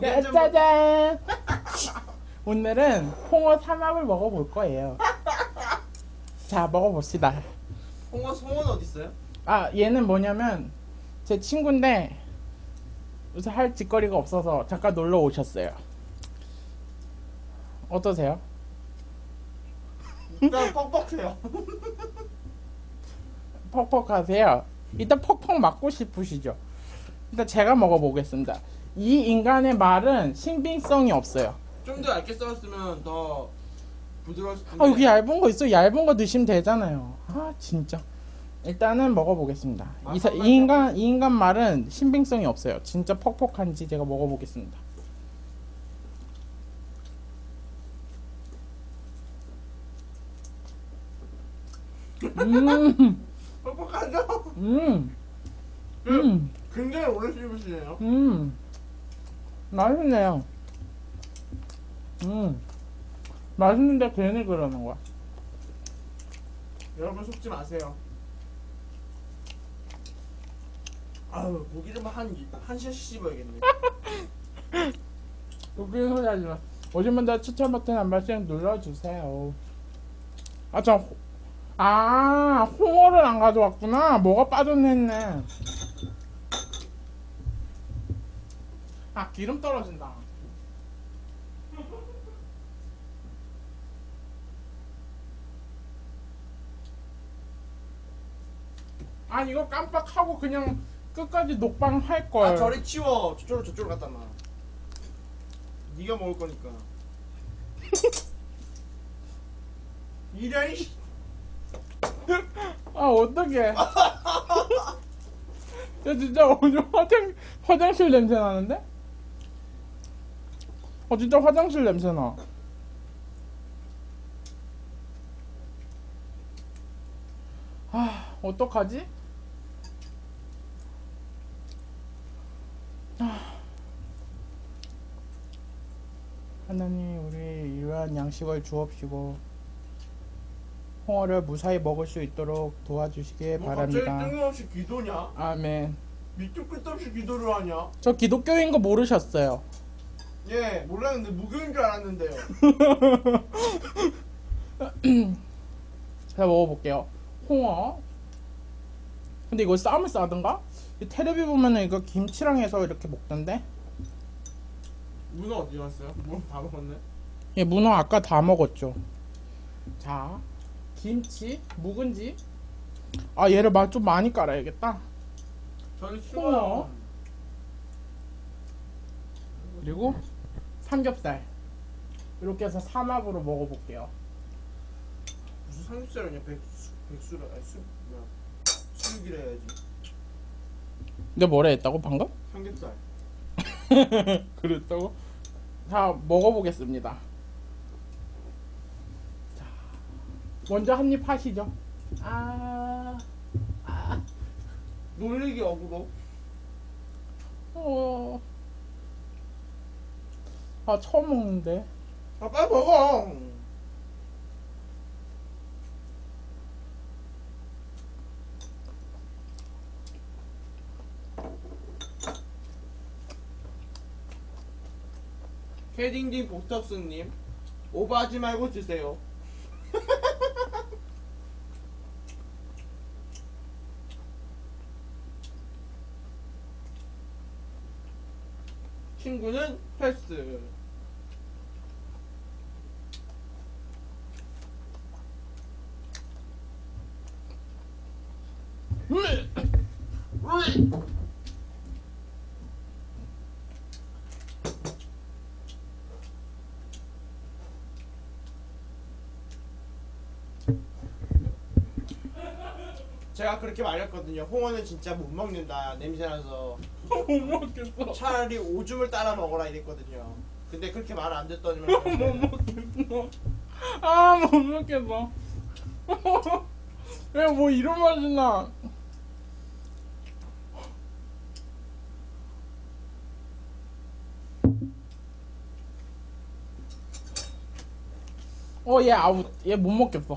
네, 짜잔! 오늘은 홍어 삼합을 먹어볼 거예요. 자, 먹어봅시다. 홍어 송어는 어디 있어요? 아, 얘는 뭐냐면 제 친구인데 요새 할 짓거리가 없어서 잠깐 놀러 오셨어요. 어떠세요? 일단 뻑뻑해요. 퍽퍽하세요? 일단 퍽퍽 맞고 싶으시죠? 일단 제가 먹어보겠습니다. 이 인간의 말은 신빙성이 없어요. 좀 더 얇게 썰었으면 더 부드러웠을 텐데. 아, 여기 얇은 거 있어. 얇은 거 드시면 되잖아요. 아, 진짜. 일단은 먹어보겠습니다. 이, 사- 이 인간, 이 인간 말은 신빙성이 없어요. 진짜 퍽퍽한지 제가 먹어보겠습니다. 음, 뻑뻑하죠? 음, 그, 음, 굉장히 오래 씹으시네요. 음. 맛있네요. 음. 맛있는데 괜히 그러는 거야. 여러분 속지 마세요. 아유 고기 좀한한 시간 씹어야겠네. 웃기는 소리 하지 마. 오시면 다 추천 버튼 한 번씩 눌러주세요. 아, 저, 호- 아, 홍어를 안 가져왔구나. 뭐가 빠졌네. 아, 기름 떨어진다. 아, 이거 깜빡하고 그냥 끝까지 녹방 할 걸. 아 저리 치워. 저쪽으로 저쪽으로 갖다 놔. 네가 먹을 거니까. 씨. 아 어떡해 야 진짜 오늘 화장, 화장실 냄새 나는데? 어 진짜 화장실 냄새 나 아, 어떡하지? 아. 하나님 우리 이러한 양식을 주옵시고 홍어를 무사히 먹을 수 있도록 도와주시기 뭐 갑자기 바랍니다. 뜬금없이 기도냐? 아멘. 밑도 끝도 없이 기도를 하냐? 저 기독교인 거 모르셨어요. 예 몰랐는데 무교인 줄 알았는데요. 제가 먹어볼게요. 홍어. 근데 이거 쌈을 싸든가? 이 테레비 보면은 이거 김치랑 해서 이렇게 먹던데? 문어 어디 갔어요? 문어 다 먹었네. 예, 문어 아까 다 먹었죠. 자, 김치, 묵은지. 아, 얘를 막좀 많이 깔아야겠다. 저리 홍어. 그리고 삼겹살. 이렇게 해서 삼합으로 먹어볼게요. 무슨 삼겹살이냐? 백수 백수라 아니 수 뭐야? 수육이라 해야지. 근데 뭐라 했다고 방금? 삼겹살. 그랬다고? 자, 먹어보겠습니다. 자, 먼저 한 입 하시죠. 아, 아, 놀리기 어구로. 어. 아, 처음 먹는데. 아 빨리 먹어. 캐딩딩 복덕스님 오버하지 말고 드세요. 친구는 패스. 제가 그렇게 말했거든요. 홍어는 진짜 못 먹는다. 냄새나서 못 먹겠어. 차라리 오줌을 따라 먹어라 이랬거든요. 근데 그렇게 말 안 듣더니 못 먹겠어. 아, 못 먹겠어. 왜 뭐 이런 맛이 나? 어 얘 아웃 얘 못 먹겠어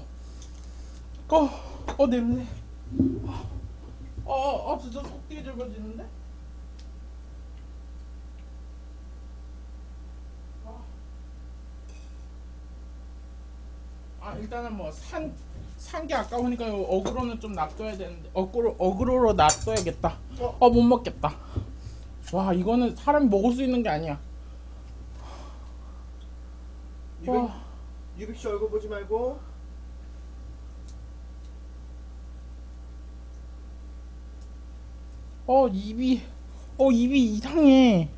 어, 어 냄새 어, 어, 어 진짜 속 뒤에 절거지는데? 아 일단은 뭐 산 산 게 아까우니까 어그로는 좀 놔둬야 되는데 어그로 어그로로 놔둬야겠다. 어 못 먹겠다. 와 이거는 사람이 먹을 수 있는 게 아니야. 와. 유백 씨 얼굴 보지 말고. 어 입이 어 입이 이상해.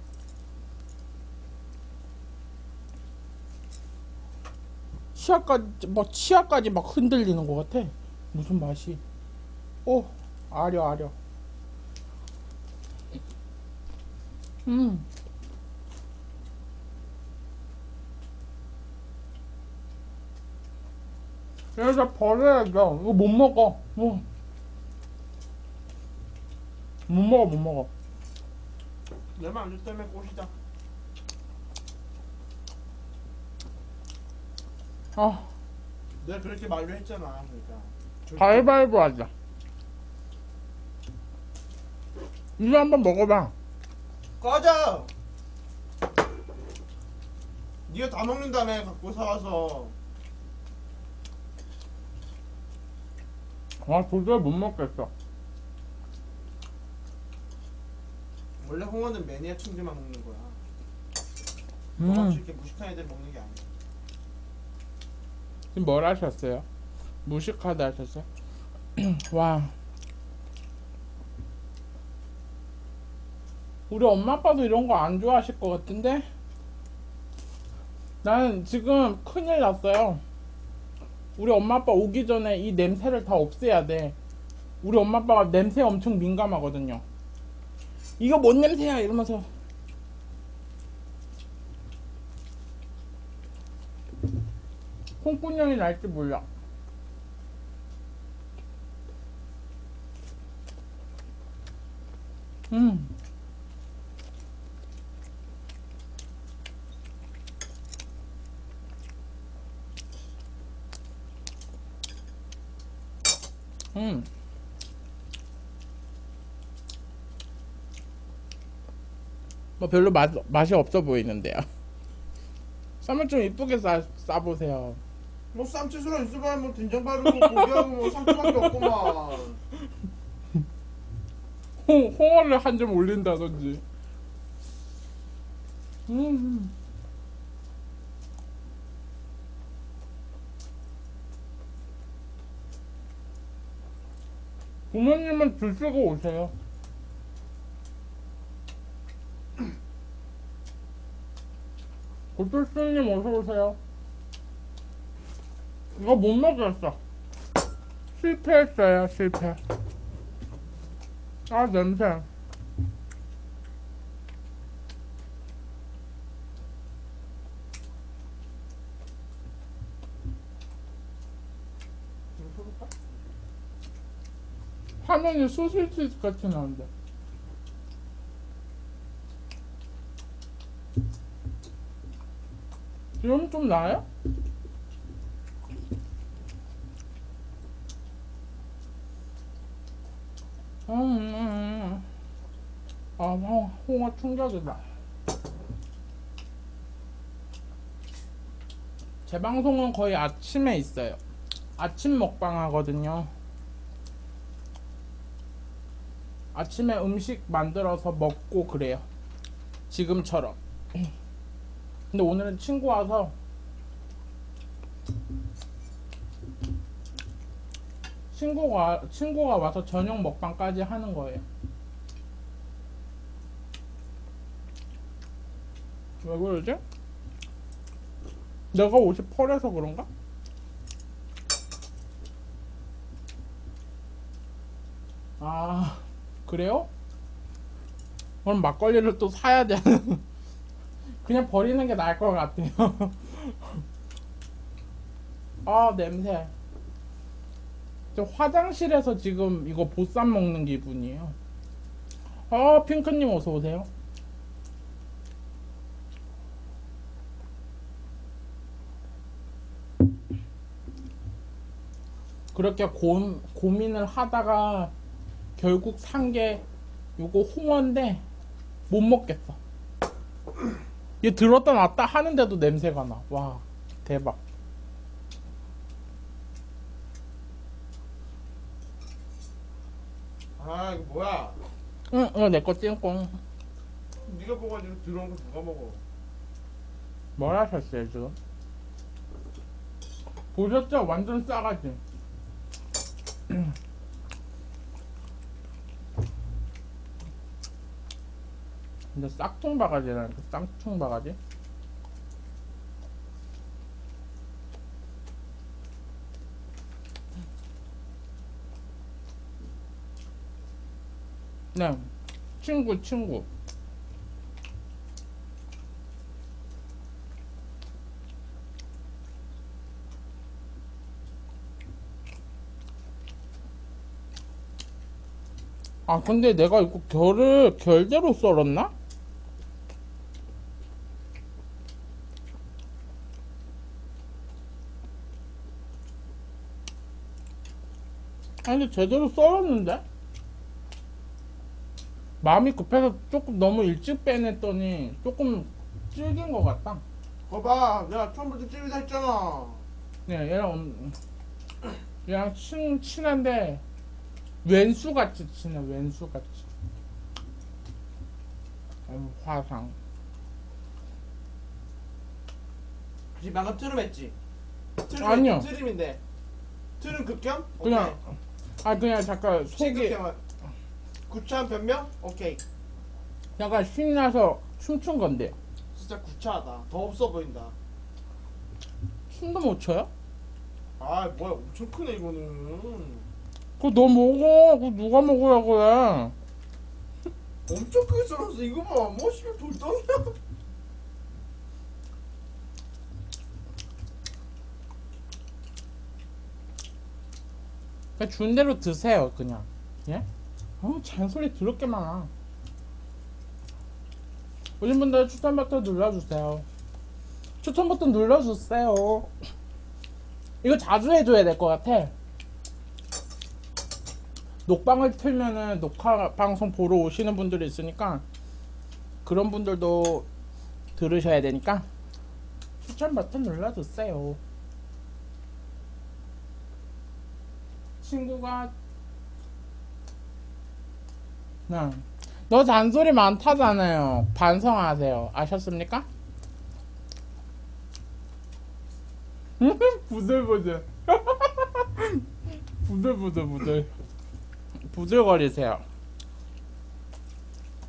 치아까지 뭐 치아까지 막 흔들리는 것 같아. 무슨 맛이? 오 아려 아려. 음. 그래서 버려야죠. 이거 못 먹어. 어. 못 먹어 못 먹어. 내만 안줄 때문에 꽃이다. 아 내가 그렇게 말로 했잖아. 그러니까. 절대- 가위바위보 하자. 이거 한번 먹어봐. 꺼져. 네가 다 먹는다며 갖고 사와서. 아 도저히 못 먹겠어. 원래 홍어는 매니아층들만 먹는 거야. 음. 너같이 이렇게 무식한 애들 먹는 게 아니야. 지금 뭘 하셨어요? 무식하다 하셨어요? 와. 우리 엄마 아빠도 이런 거 안 좋아하실 것 같은데? 나는 지금 큰일 났어요. 우리 엄마 아빠 오기 전에 이 냄새를 다 없애야 돼. 우리 엄마 아빠가 냄새 엄청 민감하거든요. 이거 뭔 냄새야? 이러면서. 콩분형이 날지 몰라. 음. 음. 뭐 별로 맛, 맛이 없어 보이는데요. 쌈을 좀 이쁘게 싸, 싸보세요. 뭐 쌈채소랑 있어봐야 뭐 된장 바르고 고기하고 뭐 상추밖에 없구만. 홍, 홍어를 한 점 올린다든지. 음. 부모님은 줄 쓰고 오세요. 고철수님 어서 오세요. 이거 못 먹겠어. 실패했어요, 실패. 아, 냄새. 화면이 소시지 같이 나온다. 지금 좀 나아요? 음, 음, 음. 아, 홍, 홍어 충격이다. 제 방송은 거의 아침에 있어요. 아침 먹방 하거든요. 아침에 음식 만들어서 먹고 그래요. 지금처럼. 근데 오늘은 친구 와서 친구가 친구가 와서 저녁 먹방까지 하는 거예요. 왜 그러지? 내가 옷이 펄해서 그런가? 아 그래요? 그럼 막걸리를 또 사야 되는 그냥 버리는 게 나을 것 같아요. 아 냄새. 저 화장실에서 지금 이거 보쌈 먹는 기분이에요. 아 핑크님 어서 오세요. 그렇게 고, 고민을 하다가 결국 산 게 요거 홍어인데 못 먹겠어 얘 들었다 놨다 하는데도 냄새가 나 와 대박 아 이거 뭐야 응, 응, 내거 찐꽁. 니가 뽑아주고 들어온 거 누가 먹어? 뭘 하셨어요, 지금? 보셨죠? 완전 싸가지. 근데 싹퉁 바가지라니까, 쌍퉁 바가지? 네, 친구, 친구. 아 근데 내가 이거 결을 결대로 썰었나? 근데 제대로 썰었는데? 마음이 급해서 조금 너무 일찍 빼냈더니 조금 질긴 것 같다 거봐, 내가 처음부터 찌르다 했잖아. 네 얘랑 엄- 얘랑 친, 친한데 왼수같이 친해 왼수같이 어, 화상 지금 방금 트름 했지? 트름 아니요. 트림인데. 트름 극혐? 그냥 아 그냥 잠깐 속이. 구차한 변명? 오케이. 약간 신나서 춤춘 건데 진짜 구차하다. 더 없어 보인다. 춤도 못 춰요? 아 뭐야 엄청 크네 이거는. 그거 너 먹어 그거 누가 먹으라고 해 엄청 크게 썰었어. 이거 봐. 뭐 씨발 돌덩이야. 그냥 준 대로 드세요 그냥. 예? 어 잔소리 더럽게 많아. 오신 분들 추천 버튼 눌러주세요. 추천 버튼 눌러주세요. 이거 자주 해줘야 될 것 같아. 녹방을 틀면은 녹화 방송 보러 오시는 분들이 있으니까 그런 분들도 들으셔야 되니까 추천 버튼 눌러주세요 친구가 네. 너 잔소리 많다잖아요. 반성하세요. 아셨습니까? 부들부들. 부들부들부들. 부들거리세요.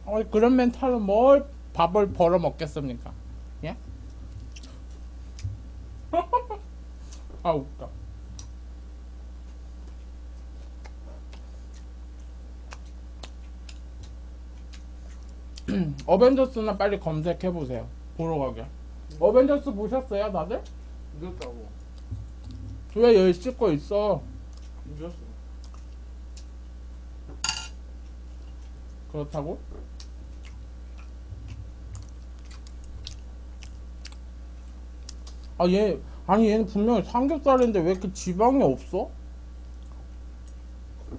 어, 그런 멘탈로 뭘 밥을 벌어 먹겠습니까? 예? 아, 웃겨. 어벤져스나 빨리 검색해 보세요. 보러 가게. 어벤져스 보셨어요, 다들? 늦었다고. 왜 10시 거 있어? 늦었어. 그렇다고? 아, 얘, 아니, 얘는 분명히 삼겹살인데 왜 이렇게 지방이 없어?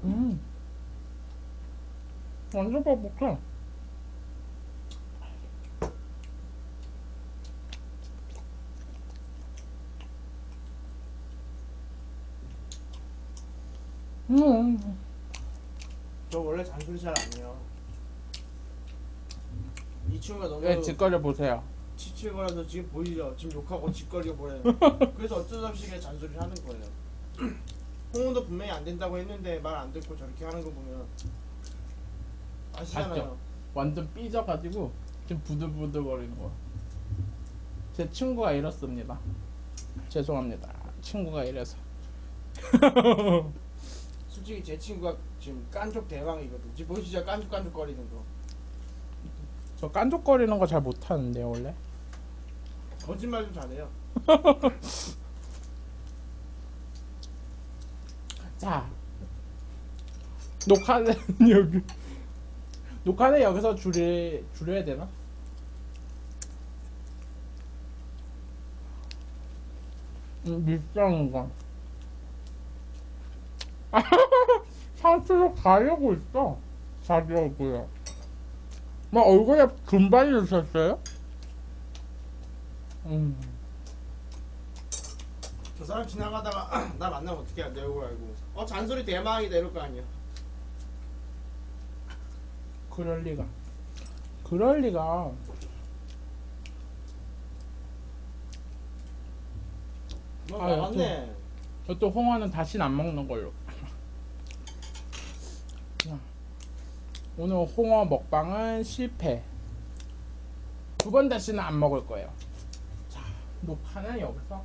음. 완전 뻑뻑해. 음. 저 원래 잔소리 잘 안 해요. 이 친구가 너무 왜 짓거려 보세요. 치치거려서 지금 보이죠? 지금 욕하고 짓거리고 보여요. 그래서 어쩔 수 없이 그냥 잔소리를 하는 거예요. 홍은도 분명히 안 된다고 했는데 말 안 듣고 저렇게 하는 거 보면 아시잖아요. 맞죠? 완전 삐져가지고 지금 부들부들 거리는 거. 제 친구가 이렇습니다. 죄송합니다. 친구가 이래서. 솔직히 제 친구가 지금 깐족 대왕이거든. 지금 보이시죠? 깐족깐족거리는 거. 저 깐족거리는 거 잘 못하는데요, 원래. 거짓말 좀 잘해요. 자, 녹화는 여기. 녹화는 여기서 줄여, 줄여야 되나? 음, 밀당인 거. 상추로 가려고 있어. 자려고요. 뭐 얼굴에 금발 넣으셨어요? 음. 저 사람 지나가다가 나 만나면 어떻게 해? 내 얼굴 알고. 어 잔소리 대망이다 이럴 거 아니야. 그럴 리가. 그럴 리가. 너 아, 나갔네. 또 홍어는 다시는 안 먹는 걸로. 오늘 홍어 먹방은 실패. 두 번 다시는 안 먹을 거예요. 자, 녹화는 여기서.